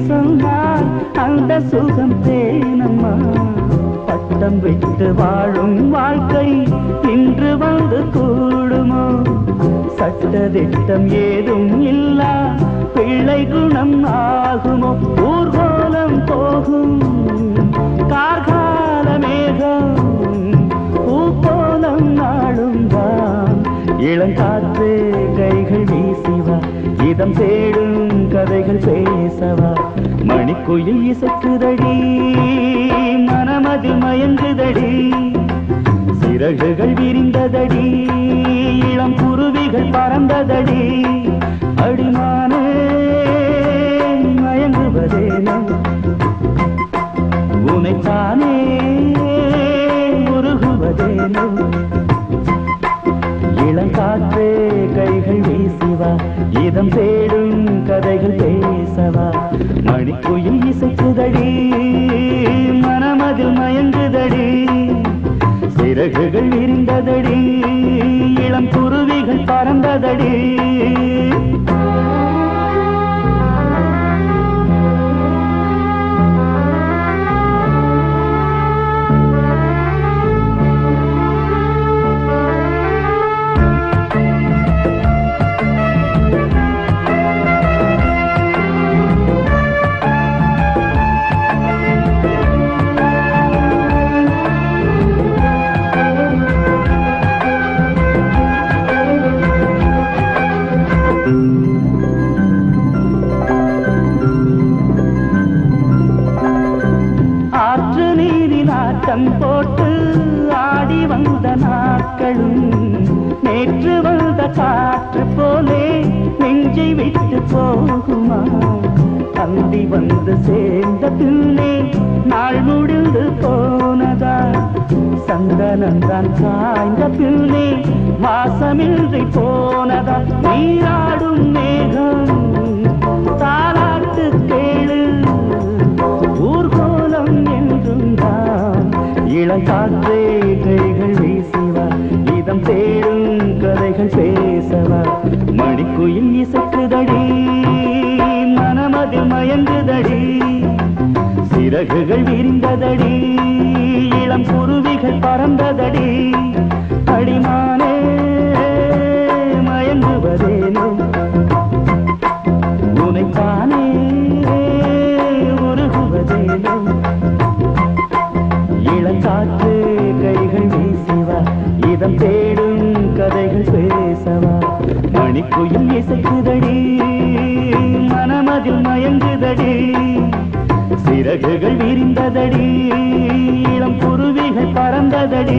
சொன்னால் அந்த சுகம் தேனம்மா. பட்டம் விட்டு வாழும் வாழ்க்கை இன்று வந்து கூடுமோ? சட்ட திட்டம் ஏதும் இல்லா பிள்ளை குணம் ஆகுமோ? ஊர்கோலம் போகும் கார்கால மேகம் பூக்கோலம் நாளும் தான் இளங்காற்று கைகள் வீசிவா இதம் தேடும் கதைகள் பேசவா? மணிக்குயில் இசைக்குதடி மனமதில் மயங்குதடி சிறகுகள் விரிந்ததடி இளம் குருவிகள் பறந்ததடி அடிமானே மயங்குவதேனோ? உனைத்தானே உருகுவதேனோ? இளங்காற்றே கைகள் வீசிவா இதம் தேடும் கதைகள் பேசவா? மணிக்குயில் இசைக்குதடி மனமதில் மயங்குதடி சிறகுகள் விரிந்ததடி இளம் குருவிகள் பறந்ததடி. சிறகுகள் விரிந்ததடி இளம் குருவிகள் பறந்ததடி அடிமா பறந்ததடி இளம் குருவிகள் பறந்ததடி.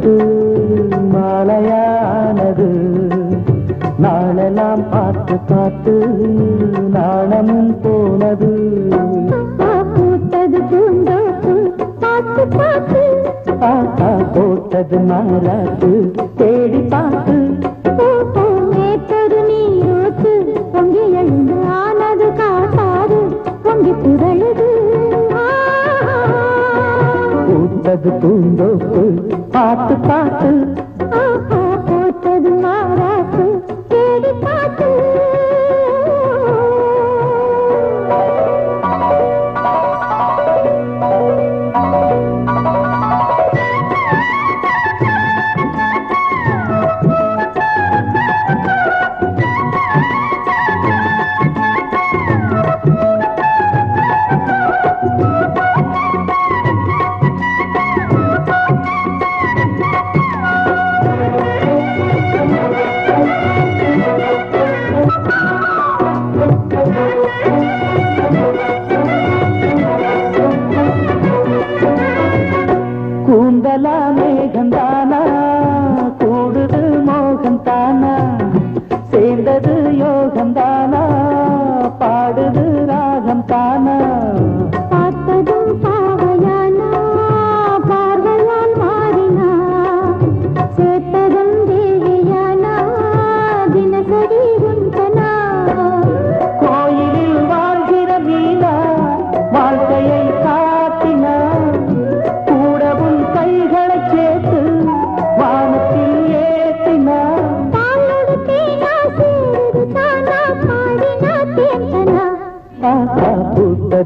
பூத்து மாலையானது. நாளெல்லாம் பார்த்து பார்த்து நாணமும் போனது. பூத்தது பூந்தோப்பு பார்த்து பார்த்து. போட்டது மாறாத்து தேடி பார்த்து सब तुम लोग पात पात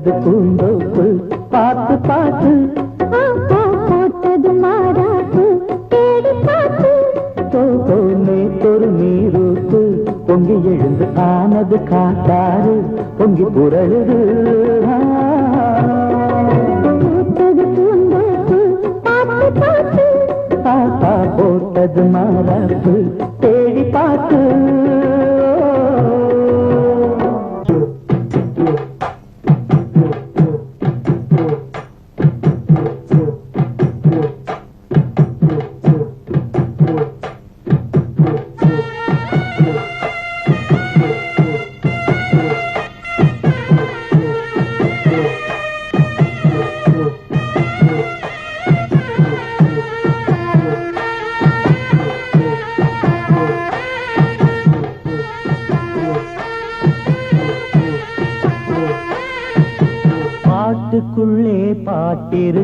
பூத்தது பூந்தோப்பு பார்த்து பார்த்து. போட்டது மாறாப்பு தேடி பார்த்து. தோப்போனே தொரு நீரூப்பு பொங்கி எழுந்து ஆனது காத்தாறு பொங்கி புரழுது. போட்டது மாறாப்பு காட்டிரு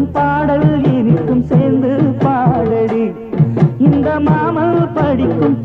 படிக்கும் பாடல் இனிக்கும் சேர்ந்து பாடடி. இந்த மாமல் படிக்கும்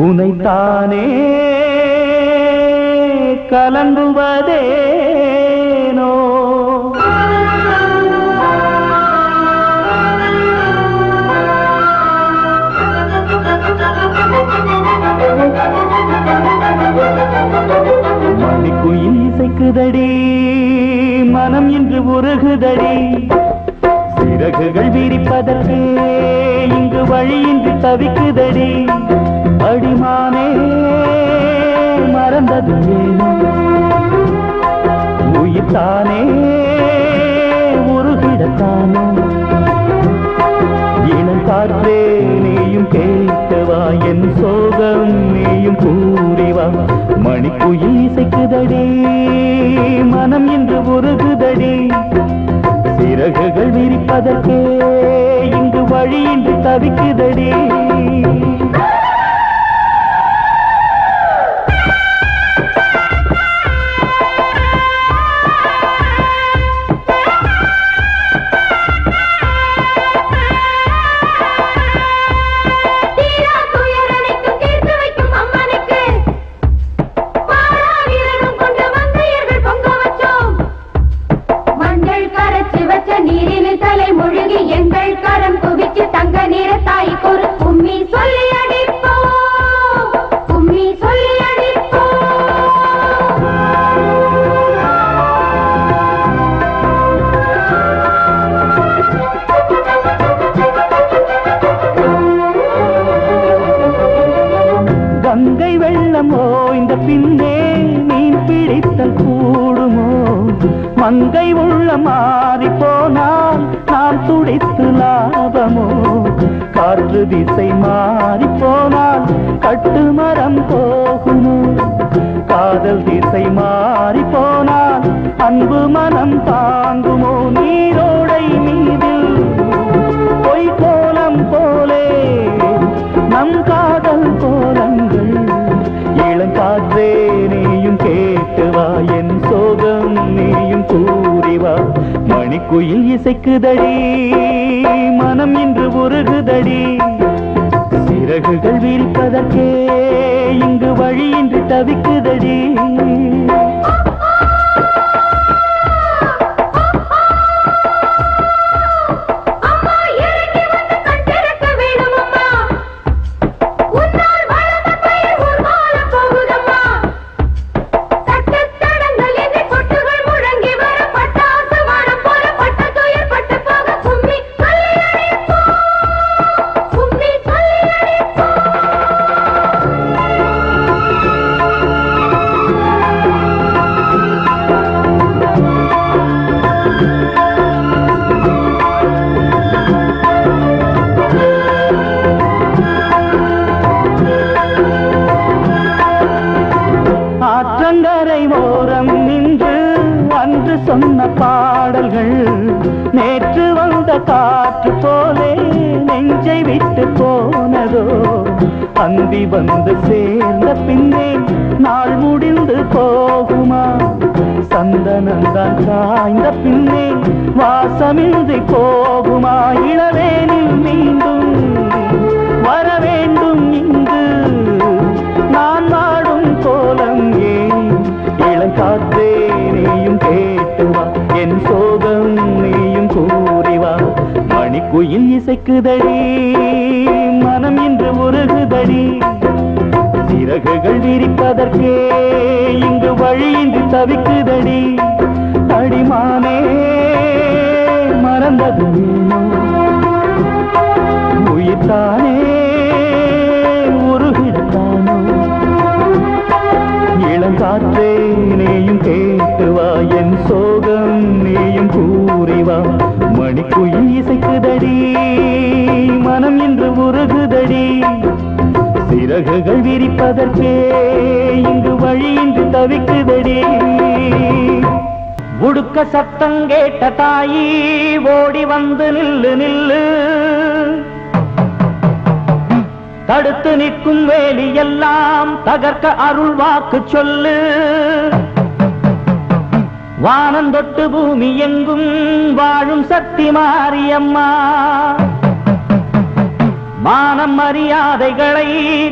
உனைத்தானே கலங்குவதேனோ? மணிக்குயில் இசைக்குதடி மனம் என்று உருகுதடி. சிறகுகள் விரிப்பதற்கு இங்கு வழியின்றி தவிக்குதடி. அடிமானே மறந்தது ஏனோ உயிர்த்தானே உருகிடத்தானோ. இனம் காற்றே நீயும் கேட்கவா என் சோகம் நீயும் கூறிவா மணிக்குயில் இசைக்குதடி மனம் இன்று உருகுதடி. சிறகுகள் விரிப்பதற்கே இங்கு வழி இன்று தவிக்குதடி. மங்கை உள்ள மாறி போனால் நாம் துடித்து லாபமோ? காற்று திசை மாறி போனால் கட்டு மரம் போகுமோ? காதல் திசை மாறி போனால் அன்பு மனம் தாங்குமோ? நீரோடை மீது பொய் கோலம் போ மணிக்குயில் இசைக்குதடி மனம் இன்று உருகுதடி. சிறகுகள் விரிப்பதற்கே இங்கு வழியின்றி தவிக்க சொன்ன பாடல்கள் நேற்று வந்த காற்று போலே நெஞ்சை விட்டு போனதோ? அந்தி வந்து சேர்ந்த பின்னே நாள் முடிந்து போகுமா? சந்தனந்தான் சாய்ந்த பின்னே வாசமின்றி போகுமா? இளவேனில் மீண்டும் வர வேண்டும் இங்கு. நான் வாடும் கோலம் ஏன்? இளங்காற்றே மணிக்குயில் இசைக்குதடி மனம் இன்று உருகுதடி. சிறகுகள் விரிப்பதற்கே இங்கு வழியின்றி தவிக்குதடி. சிறகுகள் விரிப்பதற்கே இங்கு வழியின்றி தவிக்குதடி. உடுக்க சத்தம் கேட்ட தாயி ஓடி வந்து நில்லு நில்லு. தடுத்து நிற்கும் வேலி எல்லாம் தகர்க்க அருள் வாக்கு சொல்லு. வானந்தொட்டு பூமி எங்கும் வாழும் சக்தி மாரியம்மா. மானம் மரியாதைகளை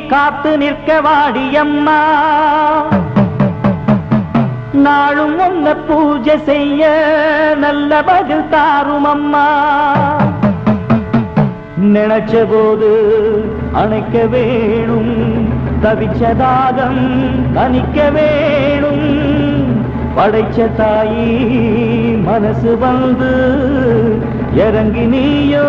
காத்து நிற்க வாடியம்மா. நாளும் உன்ன பூஜை செய்ய நல்ல பதில் தாரும் அம்மா நினைச்ச போது அணைக்க வேணும் தவிச்சதாகம் தணிக்க வேணும். படைச்ச தாயி மனசு வந்து இறங்கி நீயோ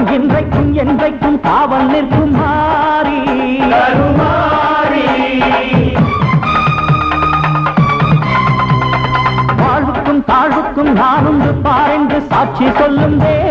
பாழைக்கும் இன்றைக்கும் என்றைக்கும் காவல் நிற்கும் மாறி. வாழ்வுக்கும் தாழ்வுக்கும் நான் உண்டு பாரென்று சாட்சி சொல்லும் தேவி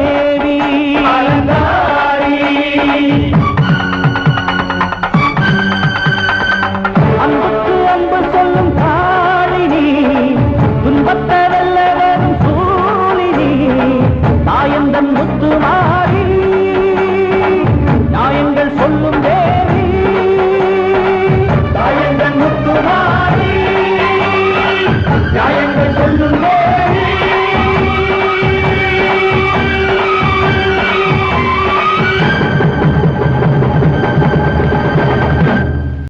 சொல்லும்